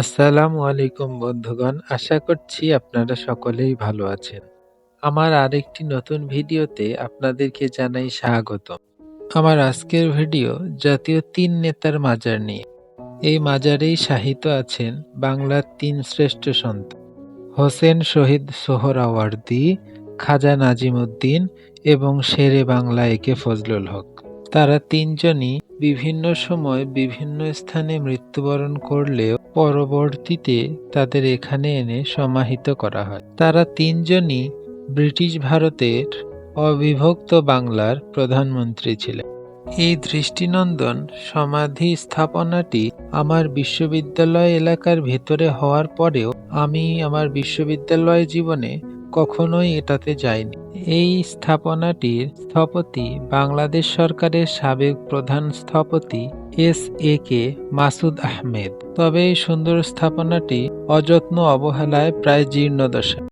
আসসালামু আলাইকুম বন্ধুগণ, আশা করছি আপনারা সকলেই ভালো আছেন। আমার আরেকটি নতুন ভিডিওতে আপনাদেরকে জানাই স্বাগত আমার আজকের ভিডিও জাতীয় তিন নেতার মাজার নিয়ে। এই মাজারেই সাহিত্য আছেন বাংলার তিন শ্রেষ্ঠ সন্তান। হোসেন শহীদ সোহরাওয়ার্দী খাজা নাজিমুদ্দিন এবং শেরে বাংলা একে ফজলুল হক। তারা তিনজনই বিভিন্ন সময় বিভিন্ন স্থানে মৃত্যুবরণ করলেও পরবর্তীতে তাদের এখানে এনে সমাহিত করা হয়। তারা তিনজনই ব্রিটিশ ভারতের অবিভক্ত বাংলার প্রধানমন্ত্রী ছিলেন। এই দৃষ্টিনন্দন সমাধি স্থাপনাটি আমার বিশ্ববিদ্যালয় এলাকার ভেতরে হওয়ার পরেও আমি আমার বিশ্ববিদ্যালয় জীবনে কখনোই এটাতে যায়নি। এই স্থাপনাটির স্থপতি বাংলাদেশ সরকারের সাবেক প্রধান স্থপতি S A K Masud Ahmed. তবে এই সুন্দর স্থাপনাটি অযত্ন অবহেলায় প্রায় জীর্ণদশা।